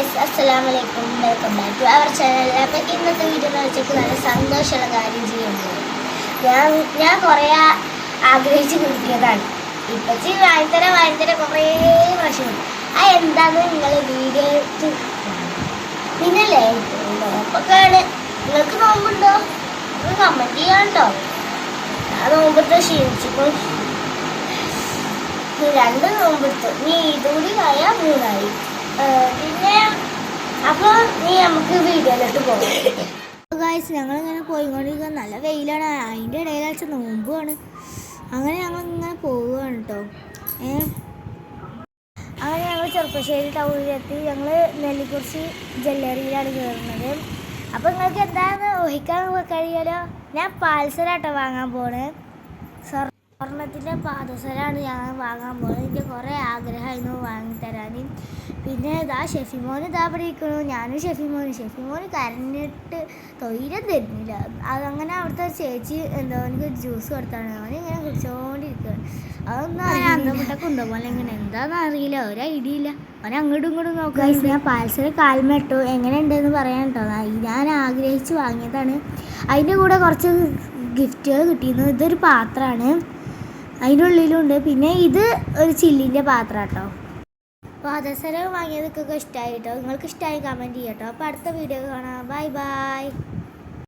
Guys അസ്സലാമു അലൈക്കും welcome back to our channel. അപ്പം ഇന്നത്തെ വീഡിയോ എന്ന് വെച്ചാൽ നല്ല സന്തോഷമുള്ള കാര്യം ചെയ്യുന്നത് ഞാൻ ഞാൻ കുറേ ആഗ്രഹിച്ച് കിട്ടിയതാണ് ഇപ്പച്ചി വാങ്ങിത്തര വാങ്ങിത്തര കുറേ പ്രശ്നം ആ എന്താന്ന് നിങ്ങൾ വീഡിയോ പിന്നല്ലേ? നോമ്പൊക്കെയാണ്. നിങ്ങൾക്ക് നോമ്പുണ്ടോ? നിങ്ങൾ കമന്റ് ചെയ്യാണ്ടോ ആ നോമ്പെടുത്ത് ക്ഷീണിച്ചിപ്പോൾ രണ്ട് നോമ്പെടുത്തു. നീ ഇതുകൂടി ആയാൽ മൂന്നായി. അപ്പോൾ നീ നമുക്ക് വീഡിയോയിലോട്ട് പോകാം. ഗായ്സ് ഞങ്ങളിങ്ങനെ പോയിക്കൊണ്ടിരിക്കുക നല്ല വെയിലാണ്. അതിന്റെ ഇടയിലാച്ച നോമ്പുമാണ് അങ്ങനെ ഞങ്ങൾ ഇങ്ങനെ പോവുകയാണ് കേട്ടോ ഏ? അങ്ങനെ ഞങ്ങൾ ചെറുപ്പശ്ശേരി ടൗണിലെത്തി ഞങ്ങൾ നെല്ലിക്കുറിശി ജ്വല്ലറിയിലാണ് കയറുന്നത് അപ്പോൾ നിങ്ങൾക്ക് എന്താണെന്ന് ഊഹിക്കാൻ കഴിയാലോ? ഞാൻ പാൽസരാട്ടോ വാങ്ങാൻ പോണേ. സ്വർണത്തിന്റെ പാദസരമാണ് ഞാൻ വാങ്ങാൻ പോകുന്നത് എനിക്ക് കുറേ ആഗ്രഹമായിരുന്നു വാങ്ങിത്തരാൻ പിന്നെ ഇതാ ഷെഫിമോൻ ഇതാ പഠിക്കുന്നു ഞാനും ഷെഫിമോൻ ഷെഫിമോൻ കരഞ്ഞിട്ട് തൊയിരം തരുന്നില്ല. അതങ്ങനെ അവിടുത്തെ ചേച്ചി എന്താ എനിക്ക് ജ്യൂസ് കൊടുത്താണ്. അവൻ ഇങ്ങനെ കുടിച്ചോണ്ടിരിക്കുകയാണ്. അതൊന്നും അന്തമുട്ട കുന്തപോലെ ഇങ്ങനെ എന്താണെന്ന് അറിയില്ല. ഒരു ഐഡിയ ഇല്ല. അവൻ അങ്ങോട്ടും ഇങ്ങോട്ടും നോക്കാം. ഞാൻ പാൽസര കാൽമട്ടു എങ്ങനെ ഉണ്ടെന്ന് പറയാൻ കേട്ടോ ഞാൻ ആഗ്രഹിച്ച് വാങ്ങിയതാണ്. അതിന്റെ കൂടെ കുറച്ച് ഗിഫ്റ്റുകൾ കിട്ടിയിരുന്നു. ഇതൊരു പാത്രമാണ്. അതിന്റെ ഉള്ളിലുണ്ട് പിന്നെ ഇത് ഒരു ചില്ലിന്റെ പാത്രം കേട്ടോ അപ്പോൾ അതസരം വാങ്ങിയതൊക്കെ ഇഷ്ടമായി കേട്ടോ. നിങ്ങൾക്ക് ഇഷ്ടമായി കമന്റ് ചെയ്യാം കേട്ടോ അപ്പോൾ അടുത്ത വീഡിയോ കാണാം. Bye bye